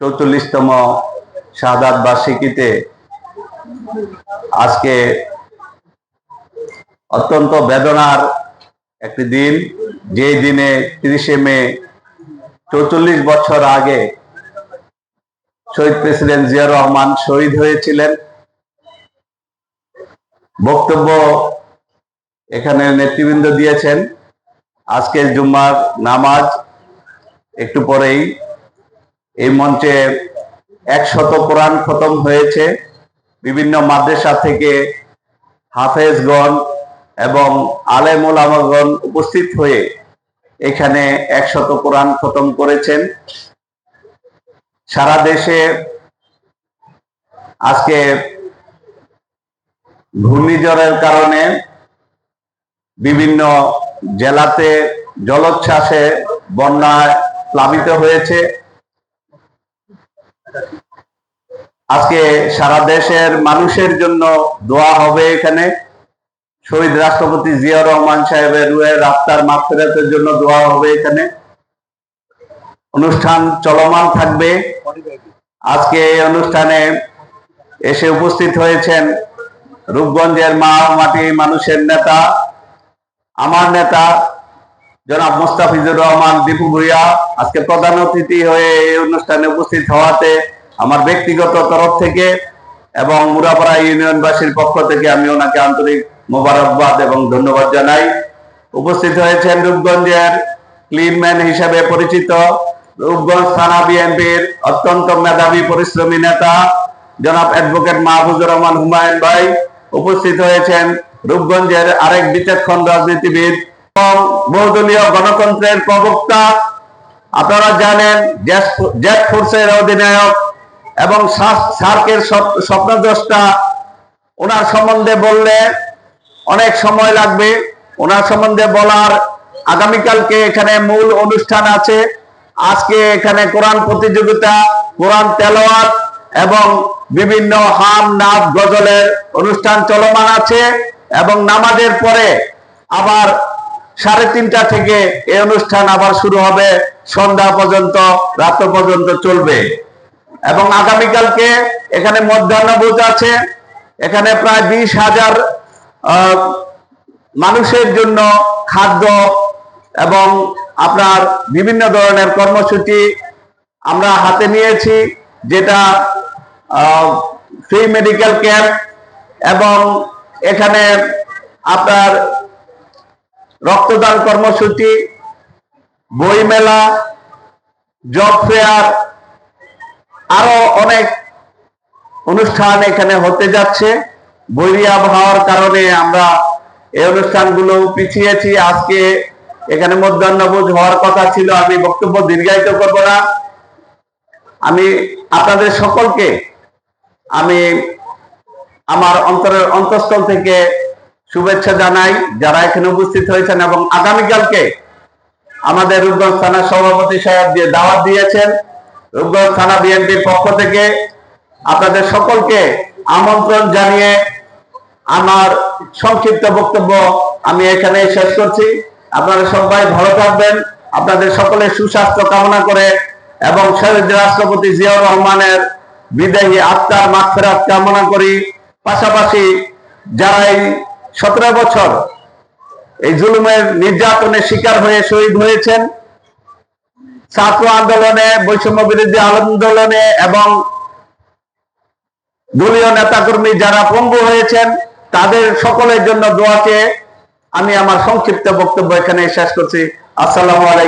চৌচল্লিশতম শাহাদাত বার্ষিকীতে আজকে অত্যন্ত বেদনার একটি দিন। যে দিনে তিরিশে মে চৌচল্লিশ বছর আগে শহীদ প্রেসিডেন্ট জিয়া রহমান শহীদ হয়েছিলেন। বক্তব্য এখানে নেতৃবৃন্দ দিয়েছেন। আজকের জুম্মার নামাজ একটু পরেই এই মঞ্চে একশত কোরআন খতম হয়েছে। বিভিন্ন মাদ্রাসা থেকে হাফেজগণ এবং আলেমুল আমাগণ উপস্থিত হয়ে এখানে একশত কোরআন খতম করেছেন। সারা দেশে আজকে ঘূর্ণিঝড়ের কারণে বিভিন্ন জেলাতে জলোচ্ছ্বাসে বন্যায় প্লাবিত হয়েছে। আজকে সারা দেশের মানুষের জন্য দোয়া হবে এখানে। শহীদ রাষ্ট্রপতি জিয়া রহমান সাহেবের রুয়ের আত্মার মাফেরাতের জন্য দোয়া হবে এখানে। অনুষ্ঠান চলমান থাকবে। আজকে অনুষ্ঠানে এসে উপস্থিত হয়েছেন রূপগঞ্জের মা মাটি মানুষের নেতা, আমার নেতা জনাব মুস্তাফিজুর রহমান দীপু ভুইয়া, আজকে প্রধান অতিথি হয়ে এই অনুষ্ঠানে উপস্থিত হওয়াতে আমার ব্যক্তিগত তরফ থেকে এবং মুরাপাড়া ইউনিয়নবাসীর পক্ষ থেকে আমি ওনাকে আন্তরিক মোবারকবাদ এবং ধন্যবাদ জানাই। উপস্থিত হয়েছেন রূপগঞ্জের ক্লিনম্যান হিসেবে পরিচিত, রূপগঞ্জ থানা বিএনপির অত্যন্ত মেধাবী পরিশ্রমী নেতা, জনাব অ্যাডভোকেট মাহফুজুর রহমান হুমায়ুন ভাই। উপস্থিত হয়েছেন রূপগঞ্জের আরেক বিচক্ষণ রাজনীতিবিদ এবং বহুদলীয় গণতন্ত্রের প্রবক্তা, আপনারা জানেন, জেট ফোর্সের অধিনায়ক এবং সার্কের স্বপ্নদ্রষ্টা, ওনার সম্বন্ধে বললে অনেক সময় লাগবে। ওনার সম্বন্ধে বলার আগামীকালকে এখানে মূল অনুষ্ঠান আছে। আজকে এখানে কোরআন প্রতিযোগিতা, কোরআন তেলাওয়াত এবং বিভিন্ন হাম নাচ গজলের অনুষ্ঠান চলমান আছে এবং নামাজের পরে আবার সাড়ে তিনটা থেকে এই অনুষ্ঠান আবার শুরু হবে। সন্ধ্যা পর্যন্ত, রাত পর্যন্ত চলবে। এবং আগামীকালকে এখানে মধ্যাহ্নভোজ আছে। এখানে প্রায় বিশ হাজার মানুষের জন্য খাদ্য এবং আপনার বিভিন্ন ধরনের কর্মসূচি আমরা হাতে নিয়েছি, যেটা ফ্রি মেডিকেল ক্যাম্প এবং এখানে আপনার রক্তদান কর্মসূচি বই মেলা জব ফেয়ার, আরও অনেক অনুষ্ঠান এখানে হতে যাচ্ছে। বৈরী আবহাওয়ার কারণে আমরা এই অনুষ্ঠানগুলো পিছিয়েছি। আজকে এখানে মধ্যাহ্নভোজ হওয়ার কথা ছিল, আমি বক্তব্য দীর্ঘায়িত করব না। আমি আপনাদের সকলকে, আমি আমার অন্তরের অন্তঃস্থল থেকে শুভেচ্ছা জানাই যারা এখানে উপস্থিত হয়েছেন এবং আগামীকালকে আমাদের রূপগঞ্জ থানার সভাপতি সাহেব যে দাওয়াত দিয়েছেন, রূপগঞ্জ থানা বিএনপির পক্ষ থেকে আপনাদের সকলকে আমন্ত্রণ জানিয়ে আমার সংক্ষিপ্ত বক্তব্য আমি এখানে শেষ করছি। আপনারা সবাই ভালো থাকবেন, আপনাদের সকলের সুস্বাস্থ্য কামনা করে এবং শহীদ রাষ্ট্রপতি জিয়াউর রহমানের বিদায়ী আত্মার মাগফেরাত কামনা করি। পাশাপাশি যারা এই সতেরো বছর এই জুলুমের নির্যাতনের শিকার হয়ে শহীদ হয়েছেন। ছাত্র আন্দোলনে, বৈষম্য বিরোধী আন্দোলনে এবং দলীয় নেতাকর্মী যারা পঙ্গু হয়েছেন, তাদের সকলের জন্য দোয়াকে আমি আমার সংক্ষিপ্ত বক্তব্য এখানে শেষ করছি। আসসালামু আলাইকুম।